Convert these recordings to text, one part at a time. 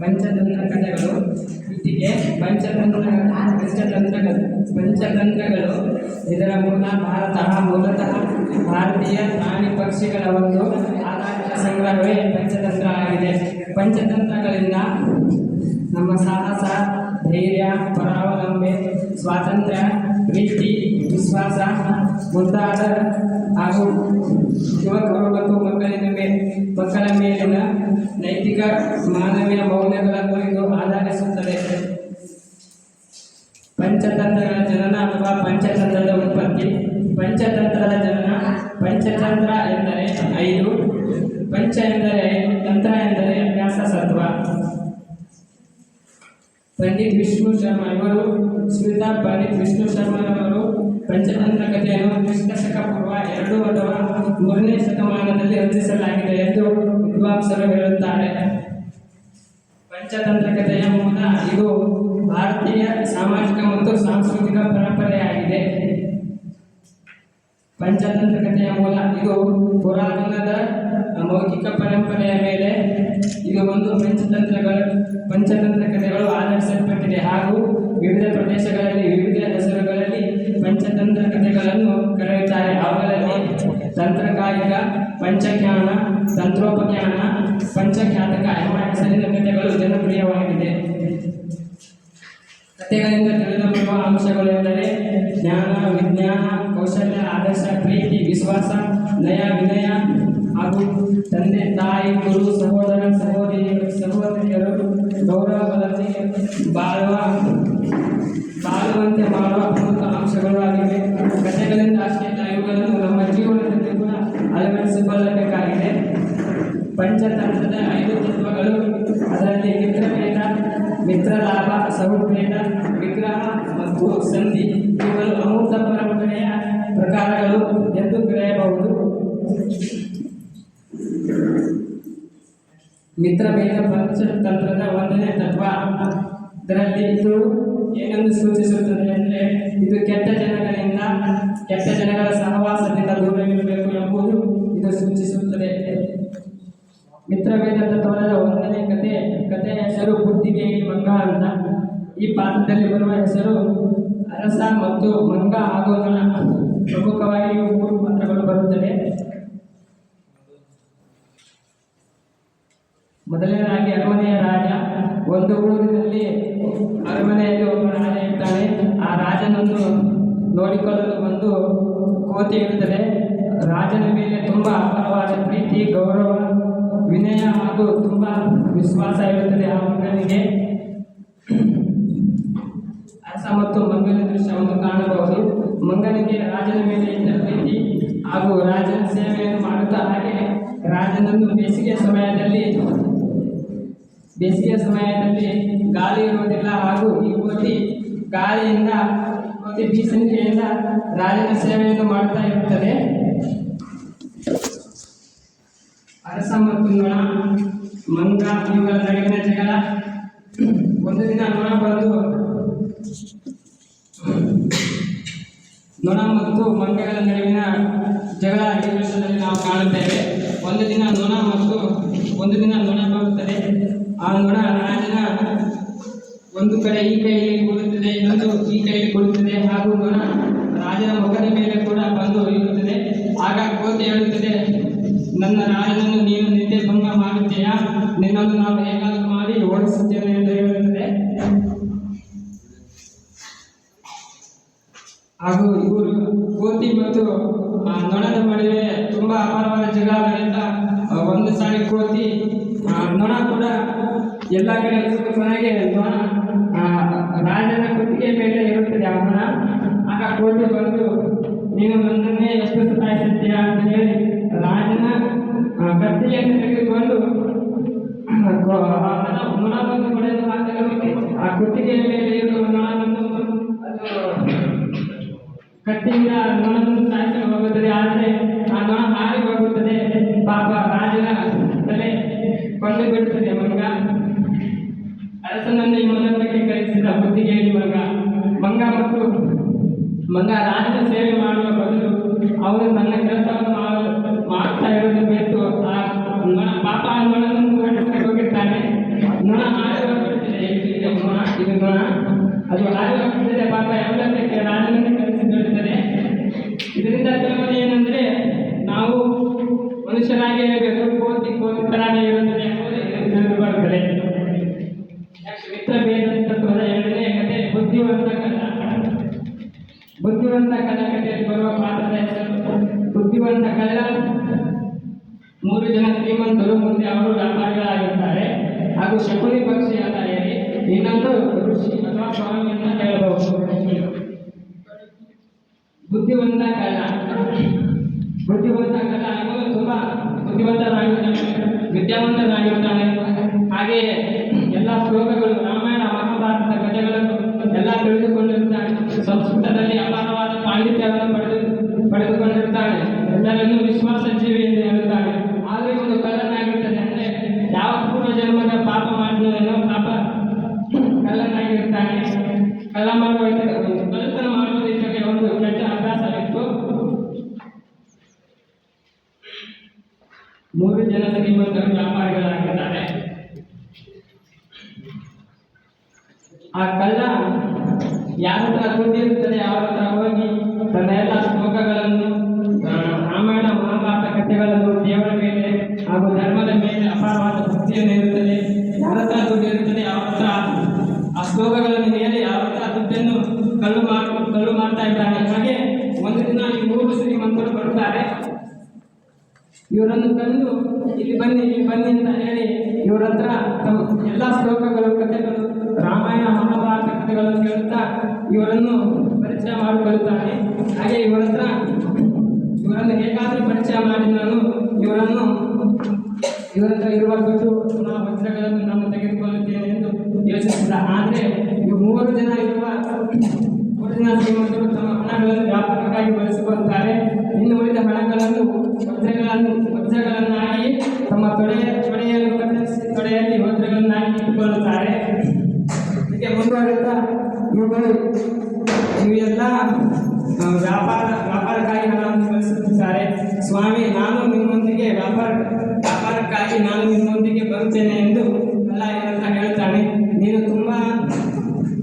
ಪಂಚತಂತ್ರ ಕಥೆಗಳು ಇಟ್ಟಿಗೆ ಪಂಚತಂತ್ರ ಪಂಚತಂತ್ರಗಳು ಪಂಚತಂತ್ರಗಳು. ಇದರ ಮೂಲ ಭಾರತ, ಮೂಲತಃ ಭಾರತೀಯ ಪ್ರಾಣಿ ಪಕ್ಷಿಗಳ ಒಂದು ಆಧಾರಿತ ಸಂಗ್ರಹವೇ ಪಂಚತಂತ್ರ ಆಗಿದೆ. ಪಂಚತಂತ್ರಗಳಿಂದ ನಮ್ಮ ಸಾಹಸ, ಧೈರ್ಯ, ಪರಾವಲಂಬೆ, ಸ್ವಾತಂತ್ರ್ಯ, ಪ್ರೀತಿ, ವಿಶ್ವಾಸ ಮುಂತಾದ ಹಾಗೂ ಮತ್ತು ಮಕ್ಕಳಿನ ಮಕ್ಕಳ ಮೇಲಿನ ನೈತಿಕ, ಮಾನವೀಯ ಮೌಲ್ಯಗಳನ್ನು ಇದು ಆಧರಿಸುತ್ತದೆ. ಪಂಚತಂತ್ರಗಳ ಜನನ ಅಥವಾ ಪಂಚತಂತ್ರದ ಉತ್ಪತ್ತಿ. ಪಂಚತಂತ್ರದ ಜನನ ಪಂಚತಂತ್ರ ಎಂದರೆ ಪಂಡಿತ್ ವಿಷ್ಣು ಶರ್ಮಾ ಇವರು ಸ್ಮಿತಾ ಪಂಡಿತ್ ವಿಷ್ಣು ಶರ್ಮಾರವರು ಪಂಚತಂತ್ರ ಕಥೆಯನ್ನು ಕ್ರಿಸ್ತಶಕ ಪೂರ್ವ ಎರಡು ಅಥವಾ ಮೂರನೇ ಶತಮಾನದಲ್ಲಿ ರಚಿಸಲಾಗಿದೆ ಎಂದು ವಿದ್ವಾಂಸರು ಹೇಳುತ್ತಾರೆ. ಪಂಚತಂತ್ರ ಕಥೆಯ ಮೂಲ ಇದು ಭಾರತೀಯ ಸಾಮಾಜಿಕ ಮತ್ತು ಸಾಂಸ್ಕೃತಿಕ ಪರಂಪರೆಯಾಗಿದೆ. ಪಂಚತಂತ್ರ ಕಥೆಯ ಮೂಲ ಇದು ಪುರಾತನದ ಮೌಖಿಕ ಪರಂಪರೆಯ ಮೇಲೆ ಇದು ಒಂದು ಪಂಚತಂತ್ರಗಳ ಪಂಚತಂತ್ರ ಹಾಗೂ ವಿವಿಧ ಪ್ರದೇಶಗಳಲ್ಲಿ, ವಿವಿಧ ಹೆಸರುಗಳಲ್ಲಿ ಪಂಚತಂತ್ರ ಕಥೆಗಳನ್ನು ಕರೆಯುತ್ತಾರೆ. ಅವುಗಳಲ್ಲಿ ತಂತ್ರಕಾಯಿಕ ಪಂಚಜ್ಞಾನ, ತಂತ್ರೋಪಜ್ಞಾನ, ಪಂಚಖ್ಯಾತಕ ಎಂಬ ಹೆಸರಿನ ಕಥೆಗಳು ಜನಪ್ರಿಯವಾಗಿದೆ ಕಥೆಗಳಿಂದ ತಿಳಿದುಕೊಳ್ಳುವ ಅಂಶಗಳು ಎಂದರೆ ಜ್ಞಾನ, ವಿಜ್ಞಾನ, ಕೌಶಲ್ಯ, ಆದರ್ಶ, ಪ್ರೀತಿ, ವಿಶ್ವಾಸ ನಯ ವಿನಯ ಹಾಗೂ ತಂದೆ, ತಾಯಿ, ಗುರು, ಸಹೋದರ ಸಹೋದರಿಯರು ಸಹೋದರಿಯರು ಗೌರವಗಳಲ್ಲಿ ಬಾಳುವ ಅಷ್ಟೇ ಇವುಗಳನ್ನು ನಮ್ಮ ಜೀವನದಲ್ಲಿ ಕೂಡ ಅಳವಡಿಸಿಕೊಳ್ಳಬೇಕಾಗಿದೆ ಪಂಚತಂತ್ರದ ಐದು ತತ್ವಗಳು, ಅದರಲ್ಲಿ ಮಿತ್ರಭೇದ ಮಿತ್ರಲಾಭ ಸೌಭೇದ ವಿಗ್ರಹ ಮತ್ತು ಸಂಧಿ. ಇವುಗಳು ಅಮೂರ್ತ ಪರಂಪರೆಯ ಪ್ರಕಾರಗಳು ಎಂದು ಕರೆಯಬಹುದು. ಮಿತ್ರಭೇದ ಪಂಚತಂತ್ರದ ಒಂದನೇ ತತ್ವ. ಇದರಲ್ಲಿ ಇದು ಏನೆಂದು ಸೂಚಿಸುತ್ತದೆ ಅಂದರೆ ಇದು ಕೆಟ್ಟ ಜನಗಳಿಂದ ಕೆಟ್ಟ ಜನಗಳ ಸಹವಾಸದಿಂದ ದೂರವಿರಬೇಕು ಎಂಬುದು ಇದು ಸೂಚಿಸುತ್ತದೆ. ಮಿತ್ರವೇದ ತತ್ವದ ಒಂದನೇ ಕತೆ ಕಥೆಯ ಹೆಸರು ಬುದ್ಧಿಗೇಡಿ ಮಂಗ ಅಂತ. ಈ ಪಾತ್ರದಲ್ಲಿ ಬರುವ ಹೆಸರು ಅರಸ ಮತ್ತು ಮಂಗ ನಳ ಪ್ರಮುಖವಾಗಿ ಮೂರು ಪಾತ್ರಗಳು ಬರುತ್ತವೆ. ಮೊದಲನೇದಾಗಿ ಅರಮನೆಯ ರಾಜ. ಒಂದು ಊರಿನಲ್ಲಿ ಅರಮನೆಯಲ್ಲಿ ಒಬ್ಬ ರಾಜ ಇರ್ತಾನೆ ಆ ರಾಜನನ್ನು ನೋಡಿಕೊಳ್ಳಲು ಬಂದು ಕೋತಿ ಇರುತ್ತದೆ ರಾಜನ ಮೇಲೆ ತುಂಬ ಅಪಾರವಾದ ಪ್ರೀತಿ, ಗೌರವ, ವಿನಯ ಹಾಗೂ ತುಂಬ ವಿಶ್ವಾಸ ಇರುತ್ತದೆ ಆ ಮಗನಿಗೆ. ಅಸ ಮತ್ತು ಮಂಗನ ದೃಶ್ಯವನ್ನು ಕಾಣಬಹುದು. ಮಂಗನಿಗೆ ರಾಜನ ಮೇಲೆ ಇದ್ದ ಪ್ರೀತಿ ಹಾಗೂ ರಾಜನ ಸೇವೆಯನ್ನು ಮಾಡುತ್ತಾ ಹಾಗೆ ರಾಜನನ್ನು ಬೇಸಿಗೆ ಸಮಯದಲ್ಲಿ ಬೇಸಿಗೆ ಸಮಯದಲ್ಲಿ ಗಾಳಿ ಇರುವುದಿಲ್ಲ ಹಾಗೂ ಈ ಕೋತಿ ಗಾಳಿಯಿಂದ, ಕೋತಿ ಬೀಸಣಿಗೆಯಿಂದ ರಾಜನ ಸೇವೆಯನ್ನು ಮಾಡ್ತಾ ಇರುತ್ತದೆ. ಅರಸ ಮತ್ತು ನೊಣ, ಮಂಗ, ಇವುಗಳ ನಡುವಿನ ಜಗಳ. ಒಂದು ದಿನ ನೊಣ ಬಂದು, ನೊಣ ಮತ್ತು ಮಂಗಗಳ ನಡುವಿನ ಜಗಳ ಈ ದೃಶ್ಯದಲ್ಲಿ ನಾವು ಕಾಣುತ್ತೇವೆ. ಒಂದು ದಿನ ನೊಣ ಮತ್ತು ಒಂದು ದಿನ ನೊಣ ಬರುತ್ತದೆ ಆ ರಾಜನ ಒಂದು ಕಡೆ ಈ ಕೈಯಲ್ಲಿ ಕೂಡುತ್ತದೆ ಇನ್ನೊಂದು ಈ ಕೈಯಲ್ಲಿ ಕೂಡುತ್ತದೆ ಹಾಗೂ ಗುಣ ರಾಜನ ಮುಖದ ಮೇಲೆ ಕೂಡ ಬಂದು ಇರುತ್ತದೆ ಆಗ ಕೋತಿ ಹೇಳುತ್ತದೆ, ನನ್ನ ರಾಜನನ್ನು ನೀನು ನಿದ್ದೆ ಭಂಗ ಮಾಡುತ್ತೀಯಾ? ನಿನ್ನನ್ನು ನಾವು ಹೇಗಾದರೂ ಮಾಡಿ ಓಡಿಸುತ್ತೇವೆ ಎಂದು ಹೇಳುತ್ತದೆ. ಹಾಗೂ ಇವರು ಕೋತಿ ಮತ್ತು ಆ ನೊಣದ ನಡುವೆ ತುಂಬಾ ಅಪಾರವಾದ ಆ, ಒಂದು ಸಾರಿ ಕೋತಿ ನೊಣ ಕೂಡ ಎಲ್ಲ ಕಡೆ ಕೊನೆಗೆ ನೊಣ ರಾಜನ ಕುತ್ತಿಗೆ ಮೇಲೆ ಇರುತ್ತದೆ ಆ ನೊಣ. ಆಗ ಕೋತಿ ಬಂದು ನೀನು ನನ್ನನ್ನೇ ಎಷ್ಟು ಸತಾಯಿಸುತ್ತೀಯ ಅಂತ ಹೇಳಿ ರಾಜನ ಕತ್ತಿಯನ್ನು ತೆಗೆದುಕೊಂಡು ನೊಣವನ್ನು ಹೊಡೆದು ಹಾಕಲು ಆ ಕುತ್ತಿಗೆಯ ಮೇಲೆ ಇರುವ ನೊಣವನ್ನು ಕತ್ತಿಯಿಂದ ನೊಣವನ್ನು ಪಾಪ ರಾಜನ ತಲೆ ಕೊಂಡು ಬಿಡುತ್ತದೆ ಮಂಗ. ಅರಸನನ್ನು ಈ ಮೂಲಕಕ್ಕೆ ಕರೆಸಿದ ಬುದ್ಧಿಗೇಡಿ ಮಂಗ. ಮಂಗ ಮತ್ತು ಮಂಗ ರಾಜನ ಸೇವೆ ಮಾಡುವ ಬದಲು ಅವನು ತನ್ನ ಕೆಲಸವನ್ನು ಮನುಷ್ಯನಾಗಿ ಇರಬೇಕು ಕೋತಿ ಕೋತಿ ತರಾನೇ ಇರುತ್ತದೆ ಎಂಬುದು ತಿಳಿದು ಬರುತ್ತದೆ ಮಿತ್ರ ಎರಡನೇ ಕಥೆ. ಬುದ್ಧಿವಂತ ಕಳ್ಳ ಕಥೆಯಲ್ಲಿ ಬರುವ ಪಾತ್ರದ ಹೆಸರು ಬುದ್ಧಿವಂತ ಕಳ್ಳ ಮೂರು ಜನ ಶ್ರೀಮಂತರು ಮುಂದೆ ಅವರು ವ್ಯಾಪಾರಿಗಳಾಗಿರ್ತಾರೆ. ಹಾಗೂ ಶಕುನಿ ಪಕ್ಷಿ ಅಂತ ಹೇಳಿ ಇನ್ನೊಂದು ಋಷಿ ಅಥವಾ ಸ್ವಾಮಿ ಅಂತ ಹೇಳಬಹುದು ಬುದ್ಧಿವಂತ ಕಳ್ಳ ಬುದ್ಧಿವಂತ ಕಳ್ಳ ಇವನು ತುಂಬಾ ಬುದ್ಧಿವಂತನಾಗಿರ್ತಾನೆ ವಿದ್ಯಾವಂತನಾಗಿರ್ತಾನೆ ಹಾಗೆಯೇ ಎಲ್ಲ ಶ್ಲೋಕಗಳು ರಾಮಾಯಣ ಮಹಾಭಾರತದ ಕಥೆಗಳನ್ನು ಎಲ್ಲ ತಿಳಿದುಕೊಂಡಿರ್ತಾನೆ ಸಂಸ್ಕೃತದಲ್ಲಿ ಅಪಾರವಾದ ಪಾಂಡಿತ್ಯವನ್ನು ಪಡೆದು ಪಡೆದುಕೊಂಡಿರ್ತಾನೆ ಎಲ್ಲರನ್ನೂ ವಿಶ್ವಾಸ ಜೀವಿ ಎಂದು ಹೇಳುತ್ತಾನೆ ಆದರೆ ಒಂದು ಕಳ್ಳನಾಗಿರ್ತಾನೆ ಅಂದರೆ ಯಾವ ಪೂರ್ವ ಜನ್ಮದ ಪಾಪ ಮಾಡಿದನೋ ಪಾಪ ಕಳ್ಳನಾಗಿರ್ತಾನೆ. ಕಳ್ಳ ಮಾಡುವ ಮೂರು ಜನ ಶ್ರೀಮಂತರು ವ್ಯಾಪಾರಿಗಳಾಗಿದ್ದಾರೆ ಆ ಕಳ್ಳ ಯಾರ ಹತ್ರ ದುಡ್ಡು ಇರುತ್ತದೆ, ಅವರ ಹತ್ರ ಹೋಗಿ ತನ್ನ ಎಲ್ಲ ಶ್ಲೋಕಗಳನ್ನು ರಾಮಾಯಣ ಮಹಾಭಾರತ ಕಥೆಗಳನ್ನು ದೇವರ ಮೇಲೆ ಹಾಗೂ ಧರ್ಮದ ಮೇಲೆ ಅಪಾರವಾದ ಭಕ್ತಿಯನ್ನು ಇವರನ್ನು ತಂದು ಇಲ್ಲಿ ಬನ್ನಿ ಇಲ್ಲಿ ಬನ್ನಿ ಅಂತ ಹೇಳಿ ಇವರ ಹತ್ರ ತಮ್ಮ ಎಲ್ಲ ಶ್ಲೋಕಗಳು, ಕಥೆಗಳು, ರಾಮಾಯಣ, ಮಹಾಭಾರತ ಕಥೆಗಳನ್ನು ಕೇಳುತ್ತಾ ಇವರನ್ನು ಪರಿಚಯ ಮಾಡಿಕೊಳ್ಳುತ್ತಾನೆ ಹಾಗೆ ಇವರ ಹತ್ರ ಇವರನ್ನು ಹೇಗಾದರೂ ಪರಿಚಯ ಮಾಡಿ ನಾನು ಇವರನ್ನು ಇವರ ಹತ್ರ ಇರುವ ಕುರಿತು ನಾವು ವಜ್ರಗಳನ್ನು ನಾನು ತೆಗೆದುಕೊಳ್ಳುತ್ತೇನೆ ಎಂದು ಯೋಚಿಸಿದ ಆದರೆ ಮೂವರು ಜನ ಇರುವ, ಮೂರು ಜನ ಶ್ರೀಮಂತರು ತಮ್ಮ ವಜ್ರಗಳನ್ನು ವಜ್ರಗಳನ್ನಾಗಿ ತಮ್ಮ ತೊಡೆಯ, ತೊಡೆಯನ್ನು ಕತ್ತರಿಸಿ, ತೊಡೆಯಲ್ಲಿ ವಜ್ರಗಳನ್ನಾಗಿ ಇಟ್ಟುಕೊಳ್ಳುತ್ತಾರೆ. ಹೀಗೆ ಮುಂದುವರಿಯುತ್ತಾ? ಇವುಗಳು ಇವೆಲ್ಲ ವ್ಯಾಪಾರ, ವ್ಯಾಪಾರಕ್ಕಾಗಿ ಹಣವನ್ನು ಬಳಸುತ್ತಿದ್ದಾರೆ ಸ್ವಾಮಿ, ನಾನು ನಿಮ್ಮೊಂದಿಗೆ ವ್ಯಾಪಾರ, ವ್ಯಾಪಾರಕ್ಕಾಗಿ ನಾನು ನಿಮ್ಮೊಂದಿಗೆ ಬರುತ್ತೇನೆ ಎಂದು ಎಲ್ಲ ಇವರ ಹತ್ರ ಹೇಳ್ತಾನೆ. ನೀನು ತುಂಬ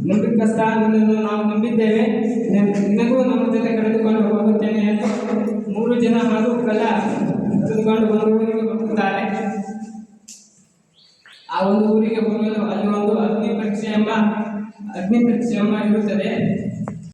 ನಂಬಿಕಸ್ಥ ನಿನ್ನನ್ನು ನಾವು ನಂಬಿದ್ದೇವೆ.